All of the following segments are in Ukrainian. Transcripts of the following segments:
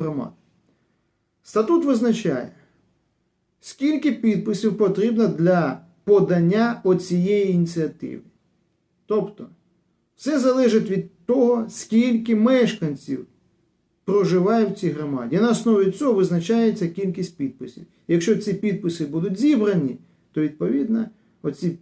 громад. Статут визначає, скільки підписів потрібно для подання оцієї ініціативи. Тобто, все залежить від того, скільки мешканців проживає в цій громаді. І на основі цього визначається кількість підписів. Якщо ці підписи будуть зібрані, то відповідно оці,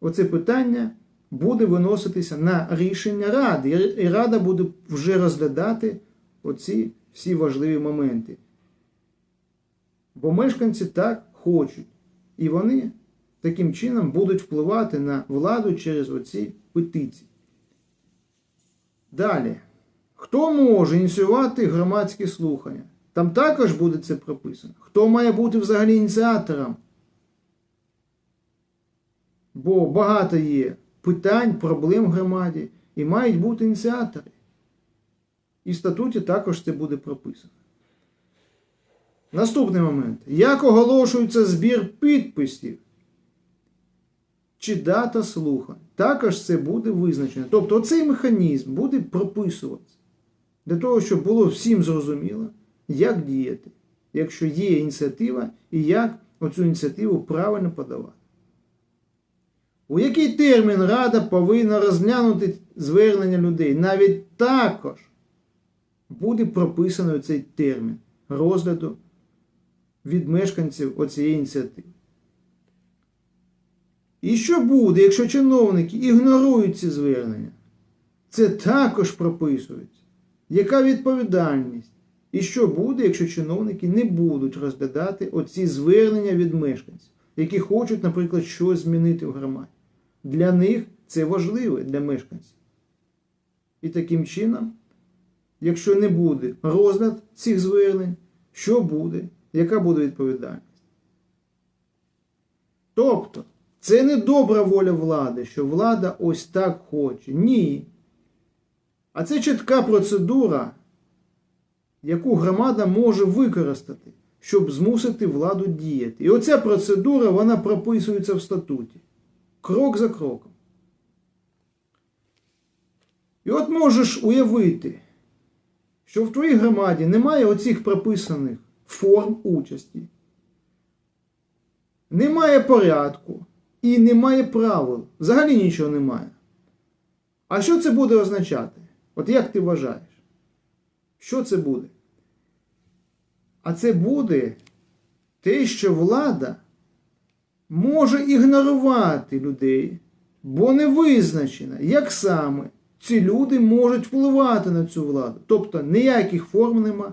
оце питання буде виноситися на рішення Ради. І- Рада буде вже розглядати оці всі важливі моменти. Бо мешканці так хочуть. І вони таким чином будуть впливати на владу через оці петиції. Далі. Хто може ініціювати громадські слухання? Там також буде це прописано. Хто має бути взагалі ініціатором? Бо багато є питань, проблем в громаді і мають бути ініціатори. І в статуті також це буде прописано. Наступний момент. Як оголошується збір підписів? Чи дата слухань? Також це буде визначено. Тобто цей механізм буде прописуватися для того, щоб було всім зрозуміло, як діяти, якщо є ініціатива, і як оцю ініціативу правильно подавати. У який термін Рада повинна розглянути звернення людей? Навіть також буде прописано цей термін розгляду від мешканців оцієї ініціативи. І що буде, якщо чиновники ігнорують ці звернення? Це також прописується. Яка відповідальність? І що буде, якщо чиновники не будуть розглядати оці звернення від мешканців, які хочуть, наприклад, щось змінити в громаді? Для них це важливо для мешканців. І таким чином, якщо не буде розгляд цих звернень, що буде? Яка буде відповідальність? Тобто, це не добра воля влади, що влада ось так хоче. Ні. А це чітка процедура, яку громада може використати, щоб змусити владу діяти. І оця процедура вона прописується в статуті. Крок за кроком. І от можеш уявити, що в твоїй громаді немає оцих прописаних форм участі, немає порядку і немає правил. Взагалі нічого немає. А що це буде означати? От як ти вважаєш? Що це буде? А це буде те, що влада може ігнорувати людей, бо не визначено, як саме ці люди можуть впливати на цю владу. Тобто ніяких форм нема,